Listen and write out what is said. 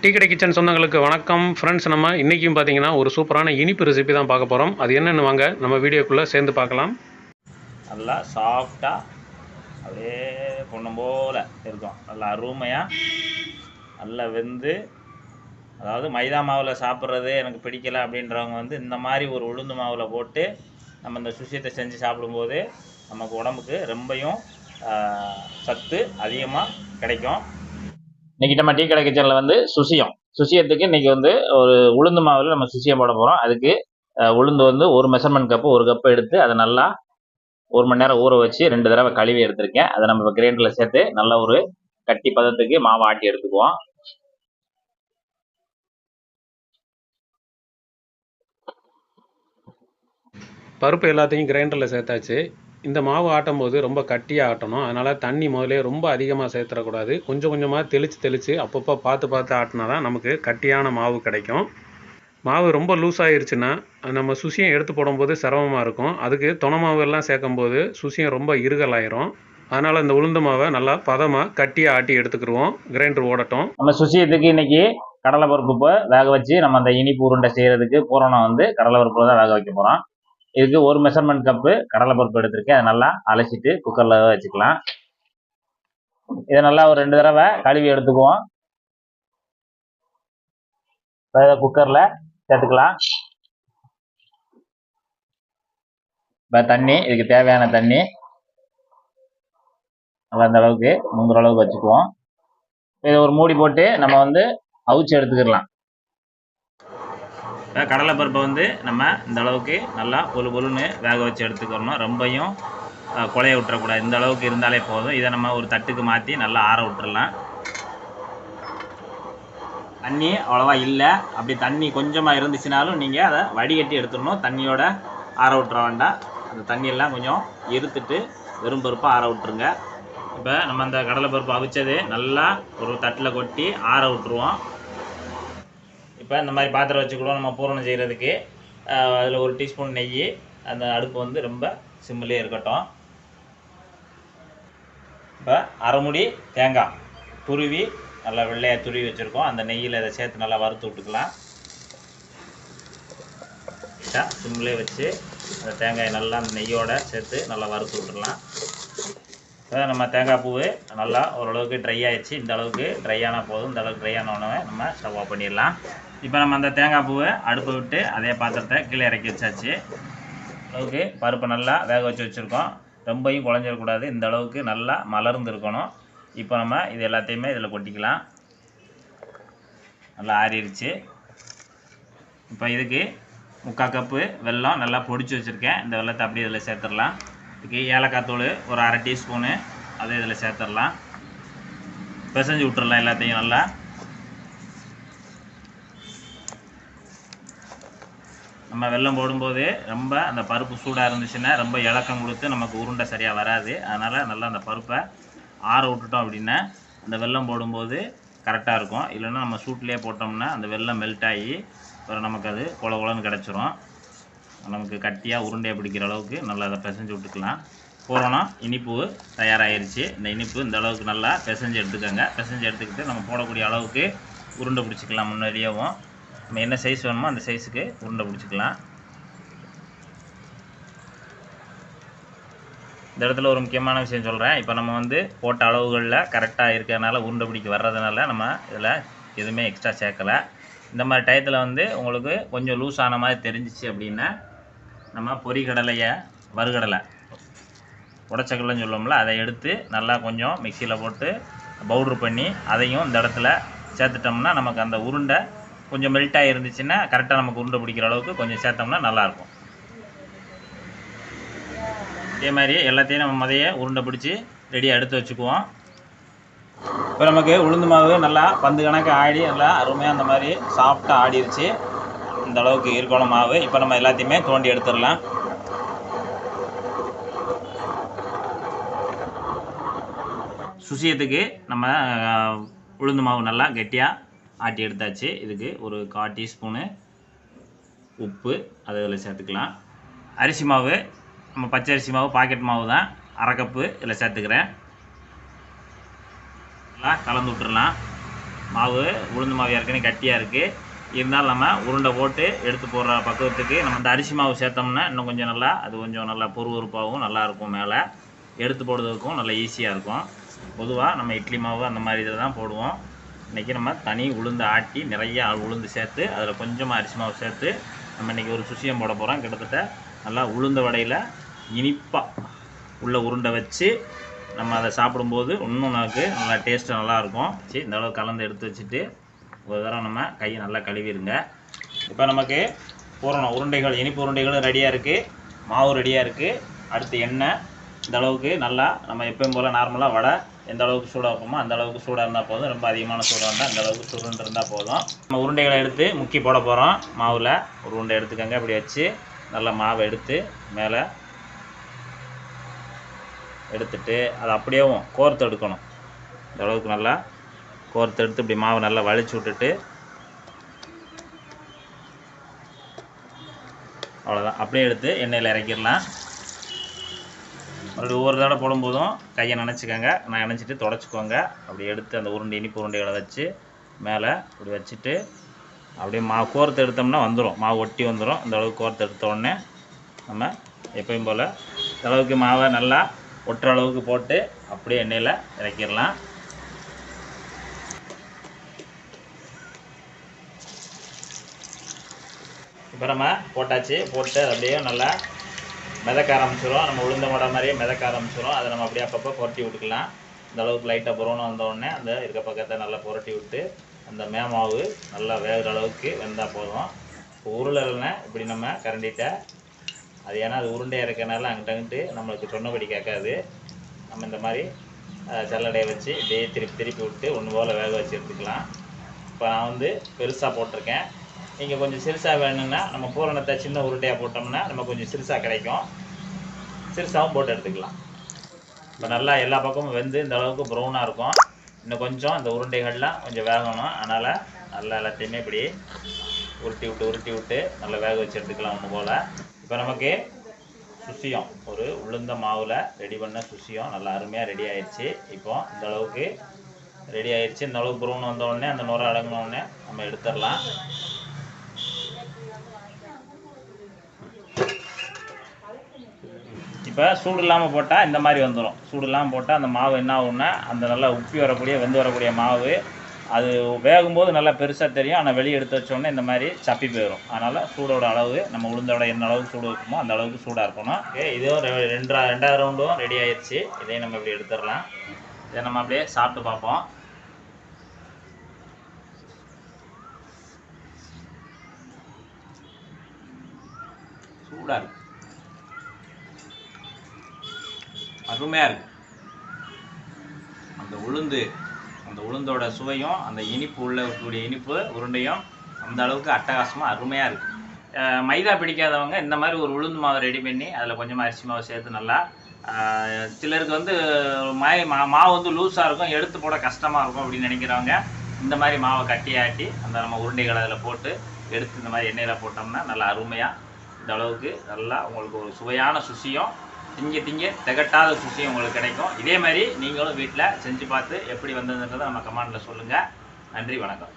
Tea கடை kitchen சொந்தங்களுக்கு வணக்கம். ஃப்ரெண்ட்ஸ் நம்ம இன்றைக்கும் பார்த்தீங்கன்னா ஒரு சூப்பரான இனிப்பு ரெசிபி தான் பார்க்க போகிறோம் அது என்னென்னு வாங்க நம்ம வீடியோக்குள்ளே சேர்ந்து பார்க்கலாம். நல்லா சாஃப்டாக அப்படியே பொண்ணும் போல் இருக்கும். நல்லா அருமையாக நல்லா வெந்து அதாவது மைதா மாவில் சாப்பிட்றது எனக்கு பிடிக்கல அப்படின்றவங்க வந்து இந்த மாதிரி ஒரு உளுந்து மாவில் போட்டு நம்ம இந்த சுஷியத்தை செஞ்சு சாப்பிடும்போது நமக்கு உடம்புக்கு ரொம்பையும் சத்து அதிகமாக கிடைக்கும். இன்னைக்கு நம்ம டீ கடை கிச்சனில் வந்து சுசியம். சுசியத்துக்கு இன்றைக்கி வந்து ஒரு உளுந்து மாவில் நம்ம சுசியம் போட போகிறோம் அதுக்கு உளுந்து வந்து ஒரு மெஷர்மெண்ட் கப்பு ஒரு கப்பு எடுத்து அதை நல்லா ஒரு மணி நேரம் ஊற வச்சு ரெண்டு தடவை கழுவி எடுத்திருக்கேன். அதை நம்ம கிரைண்டரில் சேர்த்து நல்ல ஒரு கட்டி பதத்துக்கு மாவு ஆட்டி எடுத்துக்குவோம். பருப்பு எல்லாத்தையும் கிரைண்டரில் சேர்த்தாச்சு. இந்த மாவு ஆட்டும் போது ரொம்ப கட்டியாக ஆட்டணும். அதனால் தண்ணி முதலே ரொம்ப அதிகமாக சேர்த்துடக்கூடாது. கொஞ்சம் கொஞ்சமாக தெளித்து தெளித்து அப்பப்போ பார்த்து பார்த்து ஆட்டினா தான் நமக்கு கட்டியான மாவு கிடைக்கும். மாவு ரொம்ப லூஸ் ஆயிருச்சுன்னா நம்ம சுசியம் எடுத்து போடும்போது சிரமமாக இருக்கும். அதுக்கு துணை மாவு எல்லாம் சேர்க்கும்போது சுசியம் ரொம்ப இருகலாயிரும். அதனால் இந்த உளுந்து மாவை நல்லா பதமாக கட்டியாக ஆட்டி எடுத்துக்கிடுவோம் கிரைண்டர் ஓடட்டும். நம்ம சுசியத்துக்கு இன்னைக்கு கடலை பருப்பு வேக வச்சு நம்ம அந்த இனிப்பு உருண்டை செய்கிறதுக்கு பூரணம் வந்து கடலை பருப்பில் தான் வேக வைக்க போகிறோம் இதுக்கு ஒரு மெஷர்மெண்ட் கப்பு கடலை பருப்பு எடுத்திருக்கேன். அதை நல்லா அலசிட்டு குக்கரில் வச்சுக்கலாம். இதை நல்லா ஒரு ரெண்டு தடவை கழுவி எடுத்துக்குவோம். இதை குக்கரில் சேர்த்துக்கலாம். இப்போ தண்ணி இதுக்கு தேவையான தண்ணி. நல்லா அந்த அளவுக்கு முங்குற அளவுக்கு வச்சுக்குவோம். இதை ஒரு மூடி போட்டு நம்ம வந்து அவிச்சு எடுத்துக்கிடலாம். இப்போ கடலைப்பருப்பை வந்து நம்ம இந்த அளவுக்கு நல்லா பொழு பொழுன்னு வேக வச்சு எடுத்துக்கிறணும். ரொம்பையும் அஹ், விட்டுறக்கூடாது. இந்த அளவுக்கு இருந்தாலே போதும். இதை நம்ம ஒரு தட்டுக்கு மாற்றி நல்லா ஆற விட்டுறலாம். தண்ணி அவ்வளோவா இல்லை. அப்படி தண்ணி கொஞ்சமாக இருந்துச்சுனாலும் நீங்கள் அதை வடிகட்டி எடுத்துடணும். தண்ணியோட ஆற விட்டுற வேண்டாம். அந்த தண்ணியெல்லாம் கொஞ்சம் இருத்துட்டு வெறும் பருப்பாக ஆற விட்டுருங்க. இப்போ நம்ம அந்த கடலை பருப்பு அவிச்சது நல்லா ஒரு தட்டில் கொட்டி ஆற விட்டுருவோம். இப்போ இந்த மாதிரி பாத்திரம் வச்சுக்கிடுவோம் நம்ம பூரணம் செய்கிறதுக்கு அதில் ஒரு டீஸ்பூன் நெய் அந்த அடுப்பு வந்து ரொம்ப சிம்மிலே இருக்கட்டும். இப்போ அரைமுடி தேங்காய் துருவி நல்லா வெள்ளையாக துருவி வச்சுருக்கோம். அந்த நெய்யில் இதை சேர்த்து நல்லா வறுத்து விட்டுக்கலாம். சிம்மிலே வச்சு அந்த தேங்காயை நல்லா அந்த நெய்யோடு சேர்த்து நல்லா வறுத்து விட்டுடலாம். இப்போ நம்ம தேங்காய் பூவு நல்லா ஓரளவுக்கு ட்ரை ஆயிடுச்சு. இந்த அளவுக்கு ட்ரை ஆனால் போதும். இந்த அளவுக்கு ட்ரை ஆன நம்ம ஸ்டவ் ஆஃப் பண்ணிடலாம். இப்போ நம்ம அந்த தேங்காய் பூவை அடுப்பு விட்டு அதே பாத்திரத்தை கீழே இறக்கி வச்சாச்சு. அளவுக்கு பருப்பை நல்லா வேக வச்சு வச்சுருக்கோம். ரொம்பையும் குழஞ்சிடக்கூடாது இந்த அளவுக்கு நல்லா மலர்ந்து இருக்கணும். இப்போ நம்ம இது எல்லாத்தையுமே இதில் கொட்டிக்கலாம். நல்லா ஆறிடுச்சு. இப்போ இதுக்கு முக்கால் கப்பு வெல்லம் நல்லா பொடிச்சு வச்சுருக்கேன். இந்த வெள்ளத்தை அப்படியே இதில் சேர்த்துடலாம். இதுக்கு ஏலக்காய் தூள் ஒரு அரை டீஸ்பூனு அதை இதில் சேர்த்துடலாம். பிசைஞ்சு விட்டுறலாம் எல்லாத்தையும் நல்லா. நம்ம வெல்லம் போடும்போது ரொம்ப அந்த பருப்பு சூடாக இருந்துச்சுன்னா ரொம்ப இலக்கம் கொடுத்து நமக்கு உருண்டை சரியாக வராது. அதனால் நல்லா அந்த பருப்பை ஆற விட்டுட்டோம் அப்படின்னா அந்த வெல்லம் போடும்போது கரெக்டாக இருக்கும். இல்லைன்னா நம்ம சூட்லேயே போட்டோம்னா அந்த வெல்லம் மெல்ட் ஆகி அப்புறம் நமக்கு அது குள குலன்னு கிடச்சிரும். நமக்கு கட்டியாக உருண்டையை பிடிக்கிற அளவுக்கு நல்லா அதை பிசைஞ்சு விட்டுக்கலாம். பூரணம் இனிப்பு தயாராகிருச்சு இந்த இனிப்பு இந்த அளவுக்கு நல்லா பிசைஞ்சு எடுத்துக்கோங்க. பிசைஞ்சு எடுத்துக்கிட்டு நம்ம போடக்கூடிய அளவுக்கு உருண்டை பிடிச்சிக்கலாம் முன்னாடியேவும். நம்ம என்ன சைஸ் வேணுமோ அந்த சைஸுக்கு உருண்டை பிடிச்சிக்கலாம். இந்த இடத்துல ஒரு முக்கியமான விஷயம் சொல்கிறேன் இப்போ நம்ம வந்து போட்ட அளவுகளில் கரெக்டாக இருக்கிறதுனால உருண்டை பிடிக்க வர்றதுனால நம்ம இதில் எதுவுமே எக்ஸ்ட்ரா சேர்க்கலை. இந்த மாதிரி டயத்தில் வந்து உங்களுக்கு கொஞ்சம் லூஸ் ஆன மாதிரி தெரிஞ்சிச்சு அப்படின்னா நம்ம பொரிகடலையை வறுகடலை உடச்சக்கடலைன்னு சொல்லுவோம்ல அதை எடுத்து நல்லா கொஞ்சம் மிக்சியில் போட்டு பவுட்ரு பண்ணி அதையும் இந்த இடத்துல சேர்த்துட்டோம்னா நமக்கு அந்த உருண்டை கொஞ்சம் மெல்ட்டாக இருந்துச்சுன்னா கரெக்டாக நமக்கு உருண்டை பிடிக்கிற அளவுக்கு கொஞ்சம் சேர்த்தோம்னா நல்லாயிருக்கும் இதே மாதிரி எல்லாத்தையும் நம்ம முதைய உருண்டை பிடிச்சி ரெடியாக எடுத்து வச்சுக்குவோம். இப்போ நமக்கு உளுந்து மாவு நல்லா பந்து கணக்கு ஆடி நல்லா அருமையாக அந்த மாதிரி சாஃப்டாக ஆடிருச்சு. இந்த அளவுக்கு இருக்கணும் மாவு இப்போ நம்ம எல்லாத்தையுமே தோண்டி எடுத்துடலாம். சுசியத்துக்கு நம்ம உளுந்து மாவு நல்லா கெட்டியாக ஆட்டி எடுத்தாச்சு. இதுக்கு ஒரு கால் டீஸ்பூனு உப்பு அதை இதில் சேர்த்துக்கலாம். அரிசி மாவு நம்ம பச்சை அரிசி மாவு பாக்கெட் மாவு தான் அரை கப்பு இதில் சேர்த்துக்கிறேன். நல்லா கலந்து விட்டுறலாம் மாவு உளுந்து மாவு ஏற்கனவே கட்டியாக இருக்குது இருந்தாலும் நம்ம உருண்டை போட்டு எடுத்து போடுற பக்குவத்துக்கு நம்ம இந்த அரிசி மாவு சேர்த்தோம்னா இன்னும் கொஞ்சம் நல்லா அது கொஞ்சம் நல்லா பொறுவொறுப்பாகவும் நல்லாயிருக்கும் மேலே. எடுத்து போடுறதுக்கும் நல்லா ஈஸியாக இருக்கும். பொதுவாக நம்ம இட்லி மாவு அந்த மாதிரி இதில் தான் போடுவோம். இன்றைக்கி நம்ம தனி உளுந்து ஆட்டி நிறைய உளுந்து சேர்த்து அதில் கொஞ்சமாக அரிசி மாவு சேர்த்து நம்ம இன்றைக்கி ஒரு சுசியம் போட போகிறோம் கிட்டத்தட்ட நல்லா உளுந்த வடையில் இனிப்பாக உள்ள உருண்டை வச்சு நம்ம அதை சாப்பிடும்போது இன்னும் நமக்கு நல்லா டேஸ்ட்டு நல்லாயிருக்கும் சரி இந்த அளவு கலந்து எடுத்து வச்சுட்டு ஒரு தடவை நம்ம கையை நல்லா கழுவிடுங்க. இப்போ நமக்கு பூரணம் உருண்டைகள் இனிப்பு உருண்டைகளும் ரெடியாக இருக்குது மாவு ரெடியாக இருக்குது அடுத்து எண்ணெய். இந்த அளவுக்கு நல்லா நம்ம எப்பயும் போல் நார்மலாக வடை எந்த அளவுக்கு சூடாக இருக்குமோ அந்த அளவுக்கு சூடாக இருந்தால் போதும். ரொம்ப அதிகமான சூடாக இருந்தால் அந்த அளவுக்கு சுருண்டு இருந்தால் போதும். நம்ம உருண்டைகளை எடுத்து முக்கி போட போகிறோம் மாவில் ஒரு உருண்டை எடுத்துக்கோங்க. இப்படி வச்சு நல்லா மாவை எடுத்து மேலே எடுத்துட்டு அதை அப்படியேவும் கோர்த்து எடுக்கணும். இந்த அளவுக்கு நல்லா கோர்த்து எடுத்து இப்படி மாவை நல்லா வலிச்சு விட்டுட்டு அவ்வளோதான் அப்படியே எடுத்து எண்ணெயில் இறக்கிடலாம். மறுபடியும் ஒவ்வொரு தடவை போடும்போதும் கையை நினச்சிக்கோங்க. நான் நினச்சிட்டு தொடச்சிக்கோங்க. அப்படி எடுத்து அந்த உருண்டை இனிப்பு உருண்டைகளை வச்சு மேலே இப்படி வச்சுட்டு அப்படியே மாவு கோர்த்து எடுத்தோம்னா வந்துடும் மாவு ஒட்டி வந்துடும் இந்த அளவுக்கு கோர்த்து எடுத்த உடனே நம்ம எப்பயும் போல் இந்த அளவுக்கு மாவை நல்லா ஒட்டுற அளவுக்கு போட்டு அப்படியே எண்ணெயில் இறக்கிடலாம். இப்போ நம்ம போட்டாச்சு போட்டு அப்படியே நல்லா மிதக்க ஆரம்பிச்சிடும் நம்ம உளுந்த வடை மாதிரியே மிதக்க ஆரம்பிச்சிடும் அதை நம்ம அப்படியே அப்பப்போ புரட்டி விட்டுக்கலாம். இந்த அளவுக்கு லைட்டாக புரோன்னு வந்தோடனே அந்த இருக்க பக்கத்தை நல்லா புரட்டி விட்டு அந்த மேமாவு நல்லா வேகிற அளவுக்கு வெந்தால் போதும். இப்போ உருளைன்னா இப்படி நம்ம கரண்டிட்ட அது ஏன்னா அது உருண்டையாக இருக்கனால அங்கிட்ட அங்கிட்டு நம்மளுக்கு சொன்னபடி கேட்காது. நம்ம இந்த மாதிரி அஹ், சல்லடையை வச்சு இப்படியே திருப்பி திருப்பி விட்டு ஒன்று போல் வேக வச்சு எடுத்துக்கலாம். இப்போ நான் வந்து பெருசாக போட்டிருக்கேன். நீங்கள் கொஞ்சம் சிறுசாக வேணும்னா நம்ம பூரணத்தை சின்ன உருண்டையாக போட்டோம்னா நம்ம கொஞ்சம் சிறுசாக கிடைக்கும். சிறுசாகவும் போட்டு எடுத்துக்கலாம். இப்போ நல்லா எல்லா பக்கமும் வெந்து இந்த அளவுக்கு ப்ரௌனாக இருக்கும். இன்னும் கொஞ்சம் இந்த உருண்டைகள்லாம் கொஞ்சம் வேகணும். அதனால் நல்லா எல்லாத்தையுமே இப்படி உருட்டி விட்டு உருட்டி விட்டு நல்லா வேக வச்சு எடுத்துக்கலாம் ஒன்று போல். இப்போ நமக்கு சுசியம். ஒரு உளுந்த மாவில் ரெடி பண்ண சுசியம். நல்லா அருமையாக ரெடி ஆயிடுச்சு இப்போ இந்த அளவுக்கு ரெடி ஆயிடுச்சு இந்த அளவுக்கு ப்ரௌன் வந்தோடனே அந்த நுரை அடங்கினோடனே நம்ம எடுத்துடலாம். இப்போ சூடு இல்லாமல் போட்டால் இந்த மாதிரி வந்துடும் சூடு இல்லாமல் போட்டால் அந்த மாவு என்ன ஆகும்னா அந்த நல்லா உப்பி வரக்கூடிய வெந்து வரக்கூடிய மாவு அது வேகும்போது நல்லா பெருசாக தெரியும். ஆனால் வெளியே எடுத்து வச்சோன்னே இந்த மாதிரி சப்பி போயிடும் அதனால் சூடோட அளவு நம்ம உளுந்தோட என்ன அளவுக்கு சூடு இருக்குமோ அந்த அளவுக்கு சூடாக இருக்கணும். ஓகே இதுவும் ரெ- ரெண்டா ரெண்டாவது ரவுண்டும் ரெடி ஆயிடுச்சு இதையும் நம்ம இப்படி எடுத்துடலாம். இதை நம்ம அப்படியே சாப்பிட்டு பார்ப்போம். சூடாக இருக்கு. அருமையாக இருக்கு. அந்த உளுந்து அந்த உளுந்தோட சுவையும் அந்த இனிப்பு உள்ள இருக்கக்கூடிய இனிப்பு உருண்டையும் அந்த அளவுக்கு அட்டகாசமாக அருமையாக இருக்குது மைதா பிடிக்காதவங்க இந்த மாதிரி ஒரு உளுந்து மாவை ரெடி பண்ணி அதில் கொஞ்சமாக அரிசி மாவு சேர்த்து நல்லா சிலருக்கு வந்து மாய் மா மாவு வந்து லூஸாக இருக்கும் எடுத்து போட கஷ்டமாக இருக்கும் அப்படின்னு நினைக்கிறவங்க இந்த மாதிரி மாவை கட்டியாட்டி அந்த நம்ம உருண்டைகளை அதில் போட்டு எடுத்து இந்த மாதிரி எண்ணெயில் போட்டோம்னா நல்லா அருமையாக இந்த அளவுக்கு நல்லா உங்களுக்கு ஒரு சுவையான சுசியும் திங்க திங்க திகட்டாத சுசியும் உங்களுக்கு கிடைக்கும். இதே மாதிரி நீங்களும் வீட்டில் செஞ்சு பார்த்து எப்படி வந்ததுன்றதை நம்ம கமெண்டில் சொல்லுங்கள் நன்றி வணக்கம்.